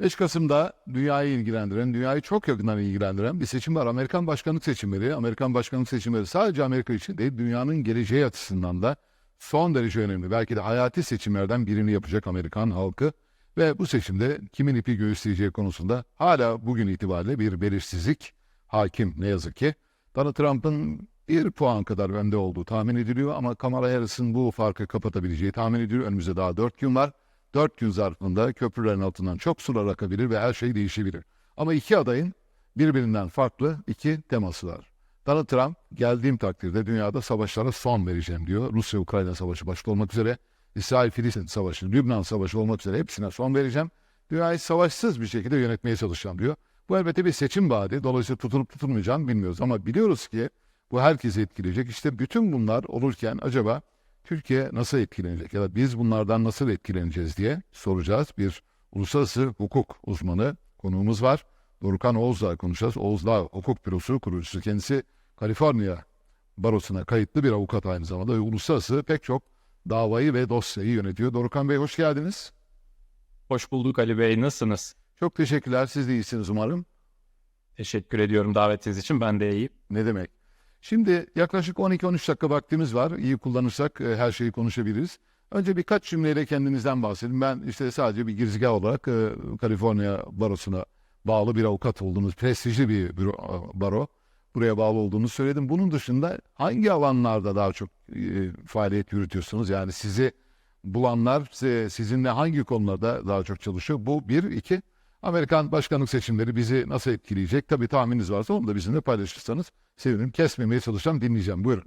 5 Kasım'da dünyayı ilgilendiren, dünyayı çok yakından ilgilendiren bir seçim var. Amerikan başkanlık seçimleri. Amerikan başkanlık seçimleri sadece Amerika için değil, dünyanın geleceği açısından da son derece önemli. Belki de hayati seçimlerden birini yapacak Amerikan halkı. Ve bu seçimde kimin ipi göğüsleyeceği konusunda hala bugün itibariyle bir belirsizlik hakim ne yazık ki. Donald Trump'ın bir puan kadar önde olduğu tahmin ediliyor ama Kamala Harris'in bu farkı kapatabileceği tahmin ediliyor. Önümüzde daha dört gün var. Dört gün zarfında köprülerin altından çok sular akabilir ve her şey değişebilir. Ama iki adayın birbirinden farklı iki teması var. Donald Trump geldiğim takdirde dünyada savaşlara son vereceğim diyor. Rusya-Ukrayna savaşı başta olmak üzere, İsrail-Filistin savaşı, Lübnan savaşı olmak üzere hepsine son vereceğim. Dünyayı savaşsız bir şekilde yönetmeye çalışacağım diyor. Bu elbette bir seçim vaadi. Dolayısıyla tutulup tutulmayacağını bilmiyoruz. Ama biliyoruz ki bu herkesi etkileyecek. İşte bütün bunlar olurken acaba Türkiye nasıl etkilenecek ya da biz bunlardan nasıl etkileneceğiz diye soracağız. Bir uluslararası hukuk uzmanı konuğumuz var. Dorukan Oğuz'la konuşacağız. Oğuz'la hukuk bürosu kurucusu. Kendisi Kaliforniya barosuna kayıtlı bir avukat aynı zamanda ve uluslararası pek çok davayı ve dosyayı yönetiyor. Dorukan Bey hoş geldiniz. Hoş bulduk Ali Bey. Nasılsınız? Çok teşekkürler. Siz de iyisiniz umarım. Teşekkür ediyorum davetiniz için. Ben de iyiyim. Ne demek? Şimdi yaklaşık 12-13 dakika vaktimiz var. İyi kullanırsak e, her şeyi konuşabiliriz. Önce birkaç cümleyle kendinizden bahsedin. Ben işte sadece bir girizgah olarak e, Kaliforniya Barosu'na bağlı bir avukat olduğunuz, prestijli bir büro, baro. Buraya bağlı olduğunu söyledim. Bunun dışında hangi alanlarda daha çok e, faaliyet yürütüyorsunuz? Yani sizi bulanlar sizinle hangi konularda daha çok çalışıyor? Bu bir, iki. Amerikan başkanlık seçimleri bizi nasıl etkileyecek? Tabii tahmininiz varsa onu da bizimle paylaşırsanız sevinirim. Kesmemeye çalışacağım, dinleyeceğim. Buyurun.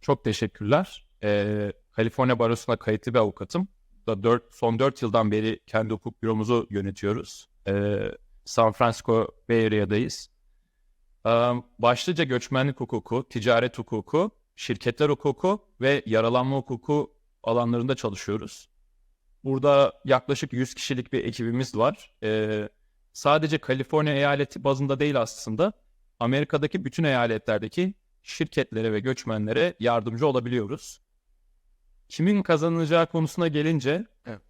Çok teşekkürler. Ee, Kaliforniya Barosu'na kayıtlı bir avukatım. Da dört, son 4 yıldan beri kendi hukuk büromuzu yönetiyoruz. Ee, San Francisco Bay Area'dayız. Ee, başlıca göçmenlik hukuku, ticaret hukuku, şirketler hukuku ve yaralanma hukuku alanlarında çalışıyoruz. Burada yaklaşık 100 kişilik bir ekibimiz var. Ee, sadece Kaliforniya eyaleti bazında değil aslında. Amerika'daki bütün eyaletlerdeki şirketlere ve göçmenlere yardımcı olabiliyoruz. Kimin kazanacağı konusuna gelince Evet.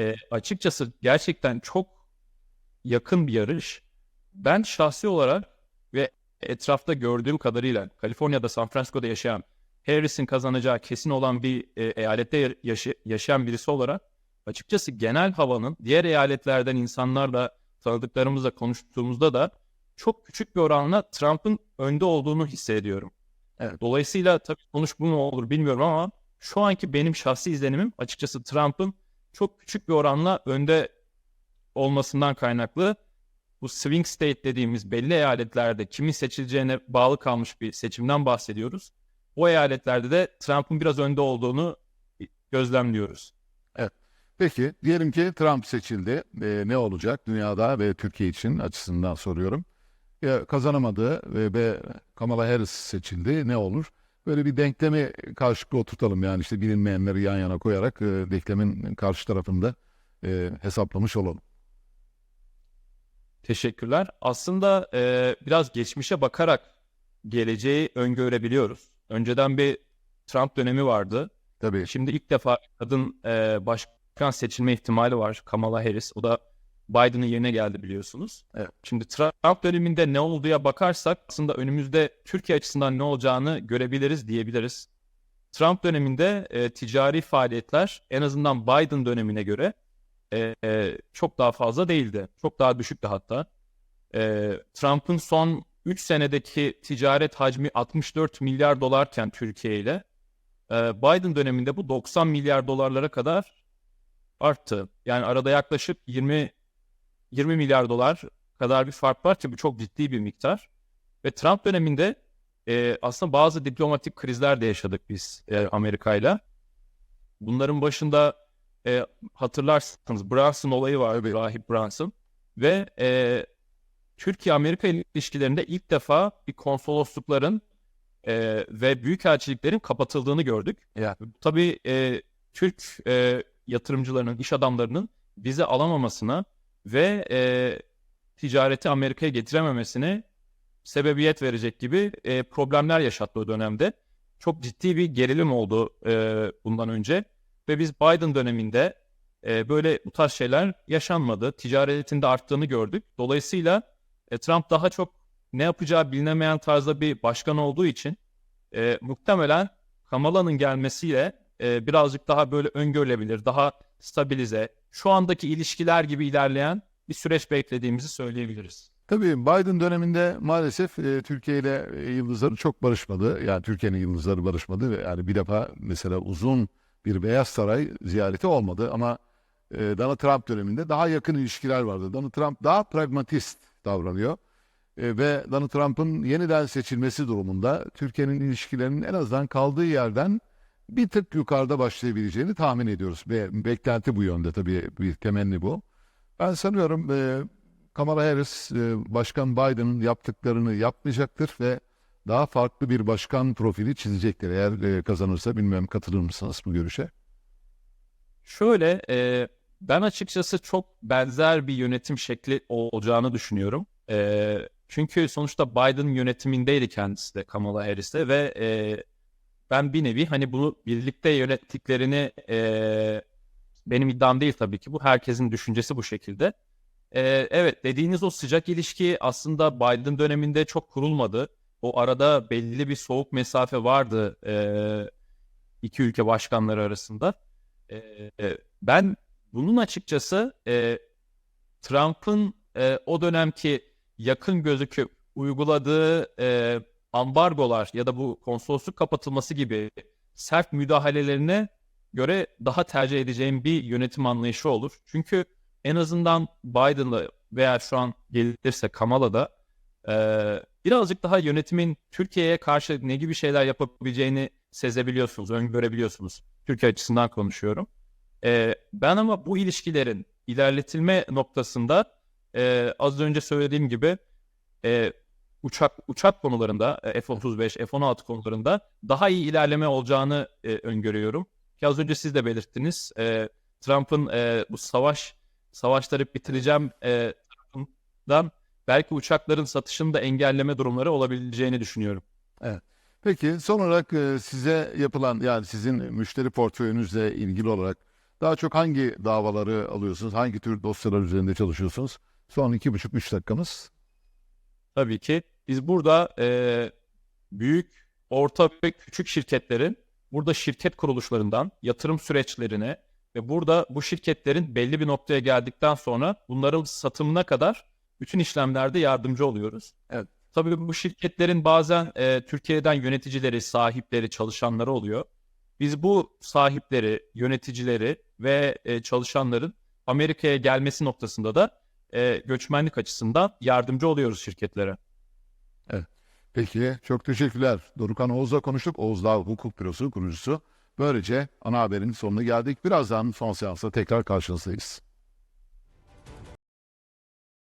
e, açıkçası gerçekten çok yakın bir yarış. Ben şahsi olarak ve etrafta gördüğüm kadarıyla Kaliforniya'da San Francisco'da yaşayan Harris'in kazanacağı kesin olan bir e, eyalette yaşı- yaşayan birisi olarak açıkçası genel havanın diğer eyaletlerden insanlarla tanıdıklarımızla konuştuğumuzda da çok küçük bir oranla Trump'ın önde olduğunu hissediyorum. Evet. Dolayısıyla tabii sonuç bu ne olur bilmiyorum ama şu anki benim şahsi izlenimim açıkçası Trump'ın çok küçük bir oranla önde olmasından kaynaklı. Bu swing state dediğimiz belli eyaletlerde kimin seçileceğine bağlı kalmış bir seçimden bahsediyoruz. O eyaletlerde de Trump'ın biraz önde olduğunu gözlemliyoruz. Peki, diyelim ki Trump seçildi. Ee, ne olacak dünyada ve Türkiye için açısından soruyorum. Ya, kazanamadı ve, ve Kamala Harris seçildi. Ne olur? Böyle bir denklemi karşılıklı oturtalım. Yani işte bilinmeyenleri yan yana koyarak e, denklemin karşı tarafında e, hesaplamış olalım. Teşekkürler. Aslında e, biraz geçmişe bakarak geleceği öngörebiliyoruz. Önceden bir Trump dönemi vardı. Tabii. Şimdi ilk defa kadın e, başkan seçilme ihtimali var. Kamala Harris. O da Biden'ın yerine geldi biliyorsunuz. Evet. Şimdi Trump döneminde ne olduğuya bakarsak aslında önümüzde Türkiye açısından ne olacağını görebiliriz diyebiliriz. Trump döneminde e, ticari faaliyetler en azından Biden dönemine göre e, e, çok daha fazla değildi. Çok daha düşüktü hatta. E, Trump'ın son 3 senedeki ticaret hacmi 64 milyar dolarken Türkiye ile e, Biden döneminde bu 90 milyar dolarlara kadar arttı. Yani arada yaklaşık 20 20 milyar dolar kadar bir fark var ki bu çok ciddi bir miktar. Ve Trump döneminde e, aslında bazı diplomatik krizler de yaşadık biz e, Amerika ile. Bunların başında e, hatırlarsınız Brunson olayı var, Tabii. Rahip Brunson. Ve e, Türkiye-Amerika ilişkilerinde ilk defa bir konsoloslukların e, ve büyükelçiliklerin kapatıldığını gördük. Ya. Tabii e, Türk e, yatırımcılarının, iş adamlarının vize alamamasına ve e, ticareti Amerika'ya getirememesine sebebiyet verecek gibi e, problemler yaşattı o dönemde. Çok ciddi bir gerilim oldu e, bundan önce ve biz Biden döneminde e, böyle bu tarz şeyler yaşanmadı. Ticaretin de arttığını gördük. Dolayısıyla e, Trump daha çok ne yapacağı bilinemeyen tarzda bir başkan olduğu için e, muhtemelen Kamala'nın gelmesiyle e, birazcık daha böyle öngörülebilir, daha stabilize, şu andaki ilişkiler gibi ilerleyen bir süreç beklediğimizi söyleyebiliriz. Tabii Biden döneminde maalesef e, Türkiye ile e, yıldızları çok barışmadı. Yani Türkiye'nin yıldızları barışmadı yani bir defa mesela uzun bir Beyaz Saray ziyareti olmadı ama e, Donald Trump döneminde daha yakın ilişkiler vardı. Donald Trump daha pragmatist davranıyor. E, ve Donald Trump'ın yeniden seçilmesi durumunda Türkiye'nin ilişkilerinin en azından kaldığı yerden bir tık yukarıda başlayabileceğini tahmin ediyoruz. Ve beklenti bu yönde tabii bir temenni bu. Ben sanıyorum e, Kamala Harris e, Başkan Biden'ın yaptıklarını yapmayacaktır ve daha farklı bir başkan profili çizecektir. Eğer e, kazanırsa bilmem katılır mısınız bu görüşe? Şöyle, e, ben açıkçası çok benzer bir yönetim şekli olacağını düşünüyorum. E, çünkü sonuçta Biden yönetimindeydi kendisi de Kamala Harris'te ve e, ben bir nevi hani bunu birlikte yönettiklerini e, benim iddiam değil tabii ki bu herkesin düşüncesi bu şekilde. E, evet dediğiniz o sıcak ilişki aslında Biden döneminde çok kurulmadı. O arada belli bir soğuk mesafe vardı e, iki ülke başkanları arasında. E, ben bunun açıkçası e, Trump'ın e, o dönemki yakın gözüküp uyguladığı e, ambargolar ya da bu konsolosluk kapatılması gibi sert müdahalelerine göre daha tercih edeceğim bir yönetim anlayışı olur. Çünkü en azından Biden'la veya şu an gelirse Kamala'da e, birazcık daha yönetimin Türkiye'ye karşı ne gibi şeyler yapabileceğini sezebiliyorsunuz, öngörebiliyorsunuz. Türkiye açısından konuşuyorum. E, ben ama bu ilişkilerin ilerletilme noktasında e, az önce söylediğim gibi e, uçak uçak konularında e, F-35, F-16 konularında daha iyi ilerleme olacağını e, öngörüyorum. Ki az önce siz de belirttiniz. E, Trump'ın e, bu savaş savaşları bitireceğim e, tarafından belki uçakların satışını da engelleme durumları olabileceğini düşünüyorum. Peki son olarak e, size yapılan yani sizin müşteri portföyünüzle ilgili olarak daha çok hangi davaları alıyorsunuz? Hangi tür dosyalar üzerinde çalışıyorsunuz? Son iki buçuk üç dakikamız. Tabii ki biz burada e, büyük, orta ve küçük şirketlerin burada şirket kuruluşlarından yatırım süreçlerine ve burada bu şirketlerin belli bir noktaya geldikten sonra bunların satımına kadar bütün işlemlerde yardımcı oluyoruz. Evet. Tabii bu şirketlerin bazen e, Türkiye'den yöneticileri, sahipleri, çalışanları oluyor. Biz bu sahipleri, yöneticileri ve e, çalışanların Amerika'ya gelmesi noktasında da e, göçmenlik açısından yardımcı oluyoruz şirketlere. Peki çok teşekkürler. Dorukan Oğuz'la konuştuk. Oğuz Dağ Hukuk Bürosu kurucusu. Böylece ana haberin sonuna geldik. Birazdan son seansta tekrar karşınızdayız.